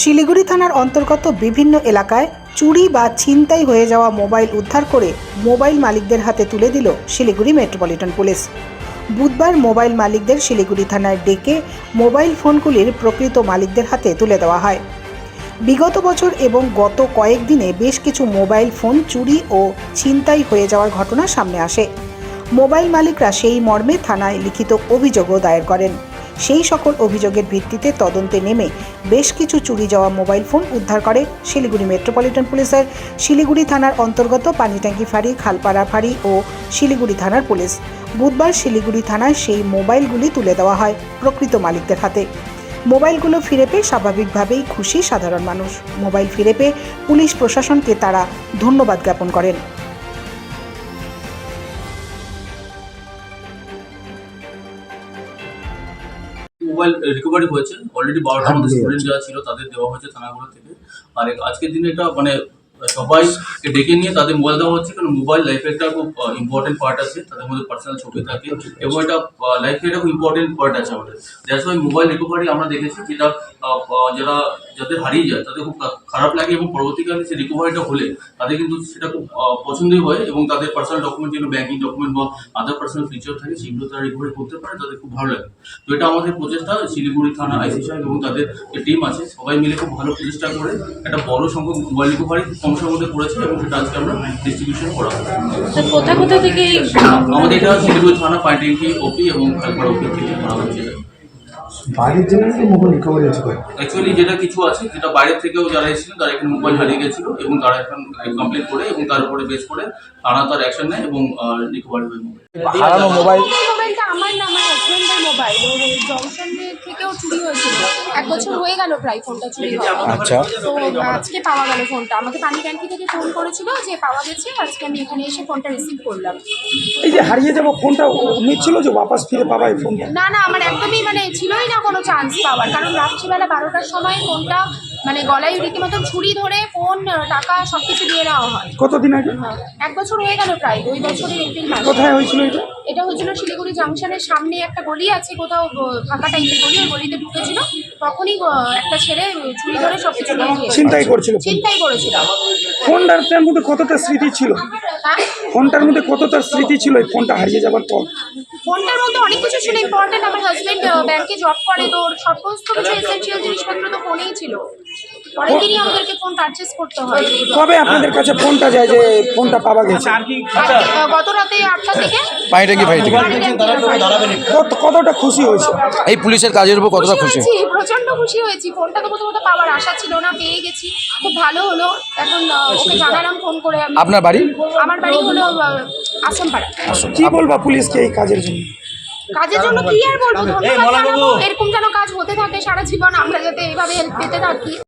শিলিগুড়ি থানার অন্তর্গত বিভিন্ন এলাকায় চুরি বা ছিনতাই হয়ে যাওয়া মোবাইল উদ্ধার করে মোবাইল মালিকদের হাতে তুলে দিল শিলিগুড়ি মেট্রোপলিটন পুলিশ। বুধবার মোবাইল মালিকদের শিলিগুড়ি থানায় ডেকে মোবাইল ফোনগুলির প্রকৃত মালিকদের হাতে তুলে দেওয়া হয়। বিগত বছর এবং গত কয়েকদিনে বেশ কিছু মোবাইল ফোন চুরি ও ছিনতাই হয়ে যাওয়ার ঘটনা সামনে আসে। মোবাইল মালিকরা সেই মর্মে থানায় লিখিত অভিযোগও দায়ের করেন। সেই সকল অভিযোগের ভিত্তিতে তদন্তে নেমে বেশ কিছু চুরি যাওয়া মোবাইল ফোন উদ্ধার করে শিলিগুড়ি মেট্রোপলিটন পুলিশের। শিলিগুড়ি থানার অন্তর্গত পানিট্যাঙ্কি ফাঁড়ি, খালপাড়া ফাঁড়ি ও শিলিগুড়ি থানার পুলিশ। বুধবার শিলিগুড়ি থানায় সেই মোবাইলগুলি তুলে দেওয়া হয় প্রকৃত মালিকদের হাতে। মোবাইলগুলো ফিরে পেয়ে স্বাভাবিকভাবেই খুশি সাধারণ মানুষ। মোবাইল ফিরে পেয়ে পুলিশ প্রশাসনকে তারা ধন্যবাদ জ্ঞাপন করেন। মোবাইল রিকভারি হয়েছে। অলরেডি বারোটা মধ্যে স্টুডেন্ট যারা ছিল তাদের দেওয়া হয়েছে থানাগুলো থেকে। আর আজকের দিনে এটা মানে সবাইকে ডেকে নিয়ে তাদের মোবাইল দেওয়া হচ্ছে কারণ মোবাইল লাইফে একটা খুব ইম্পর্টেন্ট পার্ট আছে। তাদের মধ্যে পার্সোনাল ছবি থাকে এবং এটা লাইফে একটা খুব ইম্পর্টেন্ট পার্ট আছে আমাদের। দ্যাটস ওয়াই মোবাইল রিকভারি আমরা দেখেছি যেটা যারা যাদের হারিয়ে যায় তাদের খুব খারাপ লাগে এবং পরবর্তীকালে সে রিকভারিটা হলে তাদের কিন্তু সেটা খুব পছন্দই হয় এবং তাদের পার্সোনাল ডকুমেন্ট যেগুলো ব্যাঙ্কিং ডকুমেন্ট বা আদার পার্সোনাল ফিচার থাকে সেগুলো তারা রিকভারি করতে পারে তাদের খুব ভালো লাগে। তো এটা আমাদের প্রচেষ্টা শিলিগুড়ি থানা আইসি সাহেব এবং তাদের যে টিম আছে সবাই মিলে খুব ভালো প্রচেষ্টা করে একটা বড় সংখ্যক মোবাইল রিকভারি কম সময়ের মধ্যে করেছে এবং সেটা আজকে আমরা ডিস্ট্রিবিউশন করা কোথা কোথা থেকে আমাদের এটা শিলিগুড়ি থানা পাইটেঙ্কি ওপি এবং খালপাড়া ওপি থেকে করা হচ্ছে। বাড়ির জন্য নাকি মোবাইল রিকভারি করে অ্যাকচুয়ালি যেটা কিছু আছে যেটা বাইরের থেকেও যারা এসেছিলেন তারা এখানে মোবাইল হারিয়ে গেছিল এবং তারা এখন কমপ্লেন করে এবং তার উপরে বেস করে থানা তার অ্যাকশন নেয় এবং রিকভারি হয়ে মোবাইল হারানো মোবাইল মোবাইলটা আমার না আমার হাজবেন্ডের মোবাইল। জংশন থেকেও চুরি হয়েছিল। এক বছর হয়ে গেল প্রায় ফোনটা চুরি হওয়া আচ্ছা। তো আজকে পাওয়া গেল ফোনটা। আমাকে পানি ট্যাঙ্কি থেকে ফোন করেছিল যে পাওয়া গেছে আজকে আমি এখানে এসে ফোনটা রিসিভ করলাম। এই যে হারিয়ে যাব ফোনটা ছিল যে বাপাস ফিরে পাবা এই ফোনটা? না না আমার একদমই মানে চান্স পাওয়ার। কারণ রাত্রিবেলা বারোটার সময় ফোনটা মানে গলায় রীতিমতো ছুরি ধরে ফোন টাকা সবকিছু দিয়ে নেওয়া হয়। কতদিন আগে? এক বছর হয়ে গেল প্রায় ওই বছরের এপ্রিল মাস। কোথায় হয়েছিল এটা? এটা হয়েছিল শিলিগুড়ি জাংশনের সামনে একটা গলি আছে কোথাও ফাঁকা টাইপের গলি ওই গলিতে ঢুকেছিল। তখনই একটা ছেলে ছুরি ধরে সব কিছু নিয়ে গিয়েছে। ছিনতাই করছিল। ছিনতাই করেছিল। ফোনটার মধ্যে কতটা স্মৃতি ছিল? হ্যাঁ? ফোনটার মধ্যে কতটা স্মৃতি ছিল এই ফোনটা হারিয়ে যাবার পর? ফোনটার মধ্যে অনেক কিছু ছিল ইম্পর্টেন্ট আমার হাজবেন্ড ব্যাংকে জব করে তো ওর সমস্ত কিছু এসেন্সিয়াল জিনিসপত্র তো ফোনেই ছিল। পরের দিনই আমাদেরকে ফোন পারচেস করতে হয়। কবে আপনাদের কাছে ফোনটা যায় যে ফোনটা পাওয়া গেছে? গত রাতে আটটা থেকে। কত কতটা খুশি হয়েছে? এই পুলিশের কাজের উপর কতটা খুশি হয়েছি প্রচণ্ড খুশি হয়েছি। ফোনটা তো প্রথমত পাওয়ার আশা ছিল না পেয়ে গেছি। খুব ভালো হলো। এখন আহ, ওকে জানালাম ফোন করে আমি। আপনার বাড়ি? আমার বাড়ি হলো আহ, আসামপাড়া। কি বলবা পুলিশকে এই কাজের জন্য? কাজের জন্য কি আর বলব? ধন্যবাদ জানাব। এরকম যেন কাজ হতে থাকে সারা জীবন আমরা যাতে এইভাবে হেল্প পেতে থাকি।